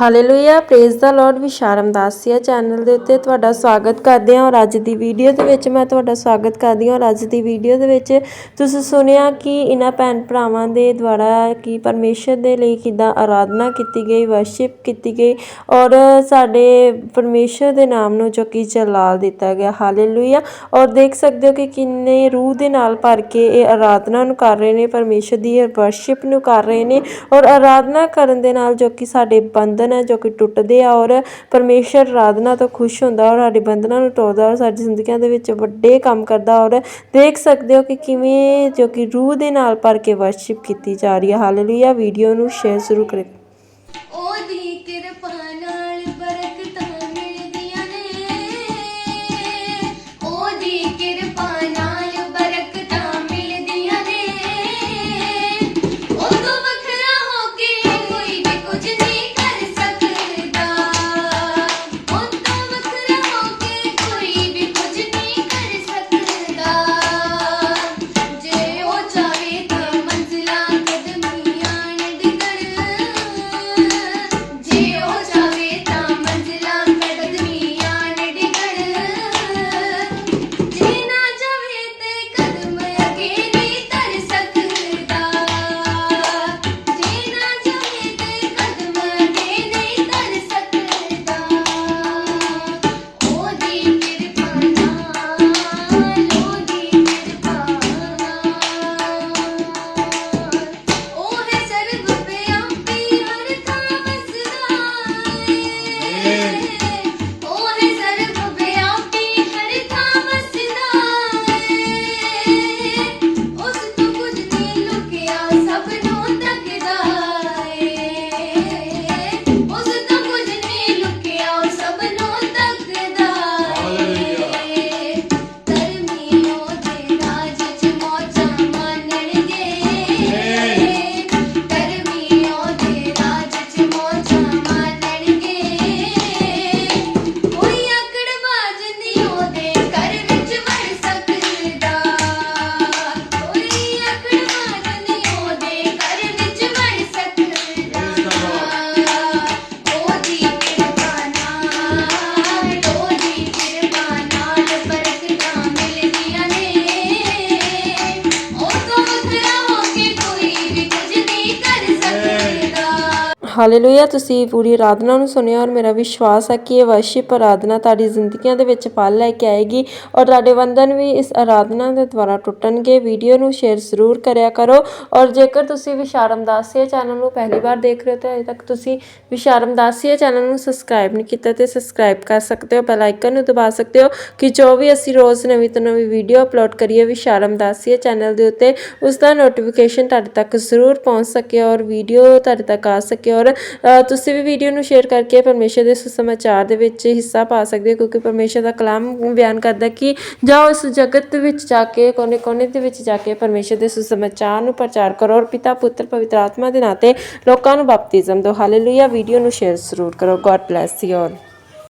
Hallelujah praise the lord ਵਿਸ਼ਾਰਮ ਦਾਸੀਆ channel ਦੇ ਉੱਤੇ ਤੁਹਾਡਾ ਸਵਾਗਤ ਕਰਦੇ ਹਾਂ ਔਰ ਅੱਜ ਦੀ ਵੀਡੀਓ ਦੇ ਵਿੱਚ ਮੈਂ ਤੁਹਾਡਾ ਸਵਾਗਤ ਕਰਦੀ ਹਾਂ ਔਰ ਅੱਜ ਦੀ ਵੀਡੀਓ ਦੇ ਵਿੱਚ ਤੁਸੀਂ ਸੁਣਿਆ ਕਿ ਇਹਨਾਂ ਭੈਣ ਭਰਾਵਾਂ ਦੇ ਦੁਆਰਾ ਕੀ ਪਰਮੇਸ਼ਰ ਦੇ ਲਈ ਕਿੱਦਾਂ ਆਰਾਧਨਾ ਕੀਤੀ ਗਈ ਵਰਸ਼ਿਪ ਕੀਤੀ ਗਈ ਔਰ ਸਾਡੇ ਪਰਮੇਸ਼ਰ ਦੇ ਨਾਮ ਨੂੰ ਜੋ ਕਿ ਜਲਾਲ ਦਿੱਤਾ ਗਿਆ, ਹਾਲੇਲੂਇਆ। ਔਰ ਦੇਖ ਸਕਦੇ ਹੋ ਕਿ ਕਿੰਨੇ ਰੂਹ ਦੇ ਨਾਲ ਭਰ ਕੇ ਇਹ ਆਰਾਧਨਾ ਨੂੰ ਕਰ ਰਹੇ ਨੇ, ਪਰਮੇਸ਼ਰ ਦੀ ਵਰਸ਼ਿਪ ਨੂੰ ਕਰ ਰਹੇ ਨੇ ਔਰ ਆਰਾਧਨਾ ਕਰਨ ਦੇ ਨਾਲ ਜੋ ਕਿ ਸਾਡੇ ਬੰਧਨ ਹੈ ਜੋ ਕਿ ਟੁੱਟਦੇ ਆ ਔਰ ਪਰਮੇਸ਼ਰ ਆਰਾਧਨਾ ਤੋਂ ਖੁਸ਼ ਹੁੰਦਾ ਔਰ ਸਾਡੇ ਬੰਧਨਾਂ ਨੂੰ ਤੋੜਦਾ ਔਰ ਸਾਡੀ ਜ਼ਿੰਦਗੀਆਂ ਦੇ ਵਿੱਚ ਵੱਡੇ ਕੰਮ ਕਰਦਾ ਔਰ ਦੇਖ ਸਕਦੇ ਹੋ ਕਿ ਕਿਵੇਂ ਜੋ ਕਿ ਰੂਹ ਦੇ ਨਾਲ ਭਰ ਕੇ ਵਰਸ਼ਿਪ ਕੀਤੀ ਜਾ ਰਹੀ ਹੈ। ਹਾਲੇਲੂਇਆ ਵੀਡੀਓ ਨੂੰ ਸ਼ੇਅਰ ਜ਼ਰੂਰ ਕਰੇ ਉਹਦੀ ਕਿਰਪਾ ਨਾਲ ਹਾਲੇਲੂਇਆ ਤੁਸੀਂ ਪੂਰੀ ਆਰਾਧਨਾ ਨੂੰ ਸੁਣਿਆ ਔਰ ਮੇਰਾ ਵਿਸ਼ਵਾਸ ਹੈ ਕਿ ਇਹ ਵਰਸ਼ਿਪ ਆਰਾਧਨਾ ਤੁਹਾਡੀ ਜ਼ਿੰਦਗੀਆਂ ਦੇ ਵਿੱਚ ਫਲ ਲੈ ਕੇ ਆਏਗੀ ਔਰ ਤੁਹਾਡੇ ਬੰਧਨ ਵੀ ਇਸ ਆਰਾਧਨਾ ਦੇ ਦੁਆਰਾ ਟੁੱਟਣਗੇ। ਵੀਡੀਓ ਨੂੰ ਸ਼ੇਅਰ ਜ਼ਰੂਰ ਕਰਿਆ ਕਰੋ ਔਰ ਜੇਕਰ ਤੁਸੀਂ ਵਿਸ਼ਾਰਮ ਦਾਸੀਆ ਚੈਨਲ ਨੂੰ ਪਹਿਲੀ ਵਾਰ ਦੇਖ ਰਹੇ ਹੋ ਤਾਂ ਅਜੇ ਤੱਕ ਤੁਸੀਂ ਵਿਸ਼ਾਰਮ ਦਾਸੀਆ ਚੈਨਲ ਨੂੰ ਸਬਸਕ੍ਰਾਈਬ ਨਹੀਂ ਕੀਤਾ ਤੇ ਸਬਸਕ੍ਰਾਈਬ ਕਰ ਸਕਦੇ ਹੋ ਬੈਲ ਆਈਕਨ ਨੂੰ ਦਬਾ ਸਕਦੇ ਹੋ ਕਿ ਜੋ ਵੀ ਅਸੀਂ ਰੋਜ਼ ਨਵੀਂ ਤੋਂ ਨਵੀਂ ਵੀਡੀਓ ਅਪਲੋਡ ਕਰੀਏ ਵਿਸ਼ਾਰਮ ਦਾਸੀਆ ਚੈਨਲ ਦੇ ਉੱਤੇ ਉਸ ਦਾ ਨੋਟੀਫਿਕੇਸ਼ਨ ਤੁਹਾਡੇ ਤੱਕ ਜ਼ਰੂਰ ਪਹੁੰਚ ਸਕੇ ਔਰ ਵੀਡੀਓ ਤੁਹਾਡੇ ਤੱਕ ਆ ਸਕੇ ਔਰ ਅ, ਤੁਸੀਂ ਵੀ ਵੀਡੀਓ ਨੂੰ ਸ਼ੇਅਰ ਕਰਕੇ ਪਰਮੇਸ਼ਰ ਦੇ ਸੁਸਮਾਚਾਰ ਦੇ ਵਿੱਚ ਹਿੱਸਾ ਪਾ ਸਕਦੇ ਹੋ ਕਿਉਂਕਿ ਪਰਮੇਸ਼ਰ ਦਾ ਕਲਾਮ ਬਿਆਨ ਕਰਦਾ ਕਿ ਜਾਓ ਇਸ ਜਗਤ ਵਿੱਚ ਜਾ ਕੇ ਕੋਨੇ-ਕੋਨੇ ਦੇ ਵਿੱਚ ਜਾ ਕੇ ਪਰਮੇਸ਼ਰ ਦੇ ਸੁਸਮਾਚਾਰ ਨੂੰ ਪ੍ਰਚਾਰ ਕਰੋ ਔਰ ਪਿਤਾ ਪੁੱਤਰ ਪਵਿੱਤਰ ਆਤਮਾ ਦੇ ਨਾਤੇ ਲੋਕਾਂ ਨੂੰ ਬਪਤਿਜ਼ਮ ਦਿਓ। ਹਾਲੇਲੂਇਆ ਵੀਡੀਓ ਨੂੰ ਸ਼ੇਅਰ ਜ਼ਰੂਰ ਕਰੋ। God bless you all